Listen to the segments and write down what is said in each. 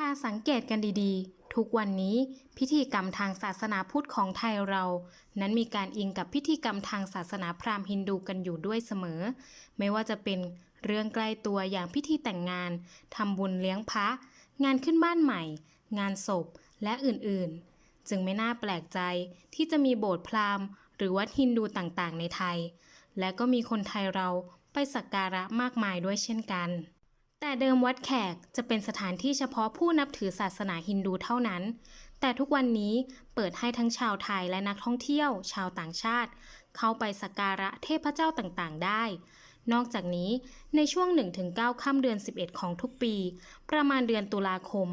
ถ้าสังเกตกันดีๆ ทุกวันนี้พิธีกรรมทางศาสนาพุทธของไทยเรา นั้นมีการอิงกับพิธีกรรมทางศาสนาพราหมณ์ฮินดูกันอยู่ด้วยเสมอ ไม่ว่าจะเป็นเรื่องใกล้ตัวอย่างพิธีแต่งงานทำบุญเลี้ยงพระ งานขึ้นบ้านใหม่ งานศพและอื่นๆ จึงไม่น่าแปลกใจที่จะมีโบสถ์พราหมณ์ หรือวัดฮินดูต่างๆ ในไทย และก็มีคนไทยเราไปสักการะมากมายด้วยเช่นกัน แต่เดิมวัดแขกจะเป็นสถานที่เฉพาะผู้นับถือศาสนาฮินดูเท่านั้น แต่ทุกวันนี้เปิดให้ทั้งชาวไทยและนักท่องเที่ยว ชาวต่างชาติ เข้าไปสักการะเทพเจ้าต่างๆ ได้ นอกจากนี้ในช่วง 1-9 ค่ำเดือน 11 ของทุกปี ประมาณเดือนตุลาคม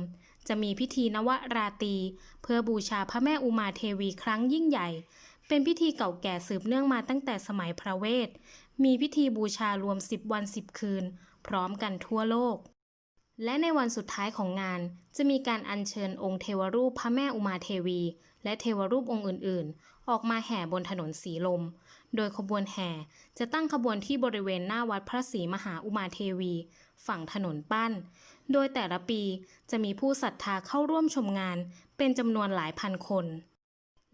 จะมีพิธีนวราตรีเพื่อบูชาพระแม่อุมาเทวีครั้งยิ่งใหญ่เป็นพิธีเก่าแก่สืบเนื่องมาตั้งแต่สมัยพระเวท มีพิธีบูชารวม 10 วัน 10 คืน พร้อมกันทั่วโลก และในวันสุดท้ายของงานจะมีการอัญเชิญองค์เทวรูปพระแม่อุมาเทวี และเทวรูปองค์อื่น ๆ ออกมาแห่บนถนนสีลม โดยขบวนแห่จะตั้งขบวนที่บริเวณหน้าวัดพระศรีมหาอุมาเทวี ฝั่งถนนปั้น โดยแต่ละปีจะมีผู้ศรัทธาเข้าร่วมชมงาน เป็นจำนวนหลายพันคน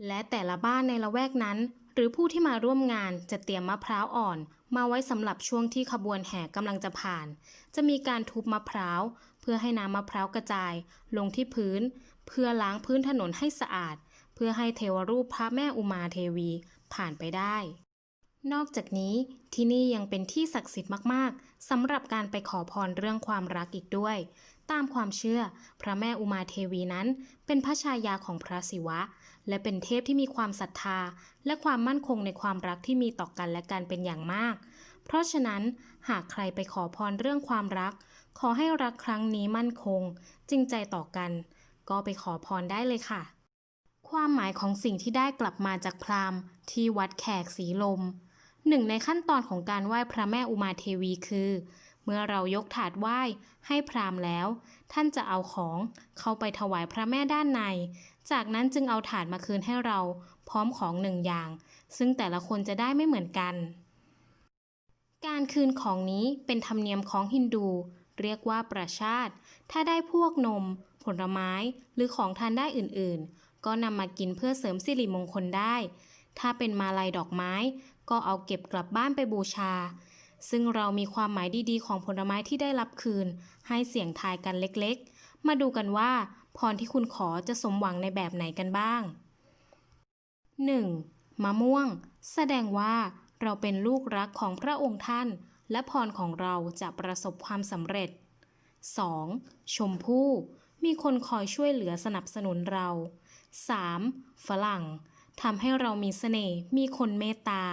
และแต่ละบ้านในละแวกนั้น รือผู้ที่มาร่วมงานจะเตรียมมะพร้าวอ่อน มาไว้สำหรับช่วงที่ขบวนแห่กำลังจะผ่าน จะมีการทุบมะพร้าว เพื่อให้น้ำมะพร้าวกระจาย ลงที่พื้น เพื่อล้างพื้นถนนให้สะอาด เพื่อให้เทวรูปพระแม่อุมาเทวีผ่านไปได้ นอกจากนี้ที่นี่ยังเป็นที่ศักดิ์สิทธิ์มากๆสำหรับการไปขอพรเรื่องความรักอีกด้วย ตามความเชื่อ พระแม่อุมาเทวีนั้น เป็นพระชายาของพระศิวะ และเป็นเทพที่มีความศรัทธา และความมั่นคงในความรักที่มีต่อกันและกันเป็นอย่างมาก เพราะฉะนั้นหากใครไปขอพรเรื่องความรัก ขอให้รักครั้งนี้มั่นคง จริงใจต่อกัน ก็ไปขอพรได้เลยค่ะ ความหมายของสิ่งที่ได้กลับมาจากพราหมณ์ที่วัดแขกสีลมหนึ่งในขั้นตอนของการไหว้พระแม่อุมาเทวีคือ เมื่อเรายกถาดไหว้ให้พราหมณ์แล้ว ท่านจะเอาของเข้าไปถวายพระแม่ด้านใน จากนั้นจึงเอาถาดมาคืนให้เราพร้อมของหนึ่งอย่าง ซึ่งแต่ละคนจะได้ไม่เหมือนกัน การคืนของนี้เป็นธรรมเนียมของฮินดู เรียกว่าประชาติ ถ้าได้พวกนม ผลไม้หรือของทานได้อื่นๆ ก็นำมากินเพื่อเสริมสิริมงคลได้ ถ้าเป็นมาลัยดอกไม้ ก็เอาเก็บกลับบ้านไปบูชา ซึ่งเรามีความหมายดีๆ ของผลไม้ที่ได้รับคืน ให้เสี่ยงทายกันเล็กๆ มาดูกันว่าพรที่คุณขอจะสมหวังในแบบไหนกันบ้าง 1. มะม่วง แสดงว่าเราเป็นลูกรักของพระองค์ท่าน และพรของเราจะประสบความสำเร็จ 2. ชมพู่ มีคนคอยช่วยเหลือสนับสนุนเรา 3. ฝรั่งทำให้เรามีเสน่ห์มีคนเมตตา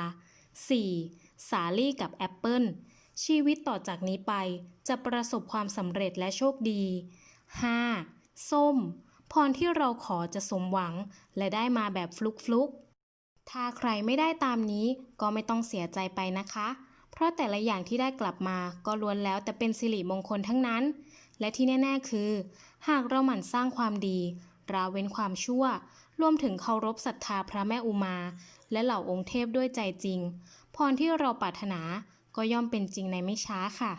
4. สาลี่กับแอปเปิลชีวิตต่อจากนี้ไปจะประสบความสำเร็จและโชคดี 5. ส้ม พรที่เราขอจะสมหวัง และได้มาแบบฟลุกฟลุกๆถ้าใครไม่ได้ตามนี้ก็ไม่ต้องเสียใจไปนะคะ เพราะแต่ละอย่างที่ได้กลับมาก็ล้วนแล้วแต่เป็นสิริมงคลทั้งนั้น และที่แน่ ๆ คือ หากเราหมั่นสร้างความดีราเว้นความชั่ว รวมถึงเคารพศรัทธาพระแม่อุมา และเหล่าองค์เทพด้วยใจจริง พรที่เราปรารถนาก็ย่อมเป็นจริงในไม่ช้าค่ะ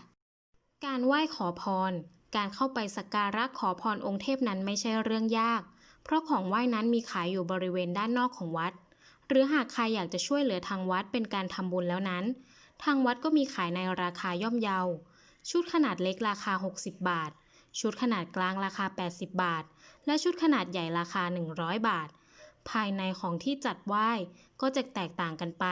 การไหว้ขอพร การเข้าไปสักการะขอพรองค์เทพนั้นไม่ใช่เรื่องยาก เพราะของไหว้นั้นมีขายอยู่บริเวณด้านนอกของวัด หรือหากใครอยากจะช่วยเหลือทางวัดเป็นการทำบุญแล้วนั้น ทางวัดก็มีขายในราคาย่อมเยา ชุดขนาดเล็กราคา 60 บาท ชุดขนาดกลางราคา 80 บาท และชุดขนาดใหญ่ราคา 100 บาท ภายในของที่จัดไหว้ก็จะแตกต่างกันไป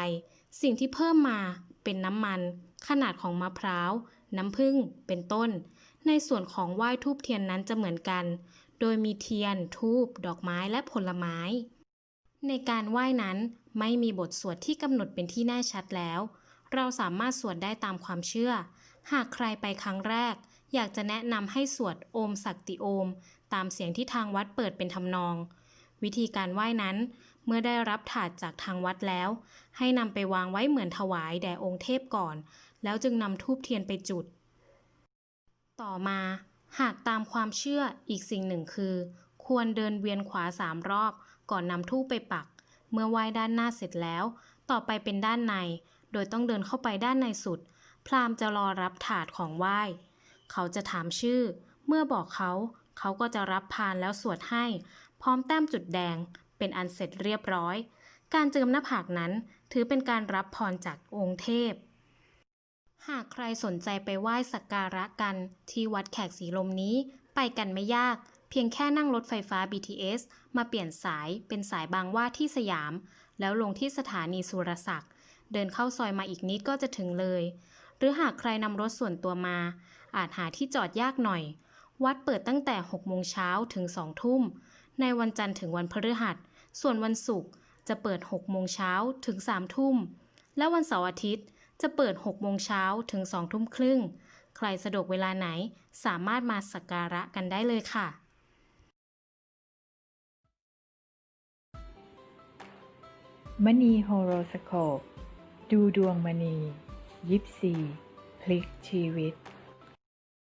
สิ่งที่เพิ่มมาเป็นน้ำมัน ขนาดของมะพร้าว น้ำผึ้งเป็นต้น ในส่วนของไหว้ทูบเทียนนั้นจะเหมือนกัน โดยมีเทียน ทูบ ดอกไม้และผลไม้ ในการไหว้นั้นไม่มีบทสวดที่กำหนดเป็นที่แน่ชัดแล้ว เราสามารถสวดได้ตามความเชื่อ หากใครไปครั้งแรก อยากจะแนะนำให้สวดโอมสักติโอม ตามเสียงที่ทางวัดเปิดเป็นทำนอง วิธีการไหว้นั้น เมื่อได้รับถาดจากทางวัดแล้ว ให้นำไปวางไว้เหมือนถวายแด่องค์เทพก่อน แล้วจึงนำทูบเทียนไปจุด ต่อมา หากตามความเชื่ออีกสิ่งหนึ่งคือ ควรเดินเวียนขวาสามรอบ ก่อนนำทูบไปปัก เมื่อไหว้ด้านหน้าเสร็จแล้ว ต่อไปเป็นด้านใน โดยต้องเดินเข้าไปด้านในสุด พราหมณ์จะรอรับถาดของไหว้ เขาจะถามชื่อ เมื่อบอกเขา เขาก็จะรับพานแล้วสวดให้ พร้อมแต้มจุดแดง เป็นอันเสร็จเรียบร้อย การเจิมหน้าผากนั้นถือเป็นการรับพรจากองค์เทพ หากใครสนใจไปไหว้สักการะกันที่วัดแขกสีลมนี้ไปกันไม่ยากเพียงแค่นั่งรถไฟฟ้า BTS มาเปลี่ยนสายเป็นสายบางว่าที่สยาม แล้วลงที่สถานีสุรศักดิ์เดินเข้าซอยมาอีกนิดก็จะถึงเลย หรือหากใครนำรถส่วนตัวมา อาจหาที่จอดยากหน่อย วัดเปิดตั้งแต่ 6 โมงเช้าถึง 2 ทุ่ม ในวันจันทร์ถึงวันพฤหัส ส่วนวันศุกร์จะเปิด 6 โมงเช้าถึง 3 ทุ่ม และวันเสาร์อาทิตย์จะเปิด 6 โมงเช้าถึง 2 ทุ่มครึ่ง ใครสะดวกเวลาไหนสามารถมาสักการะกันได้เลยค่ะ มณีโฮโรสโคป ดูดวงมณี ยิปซี พลิกชีวิต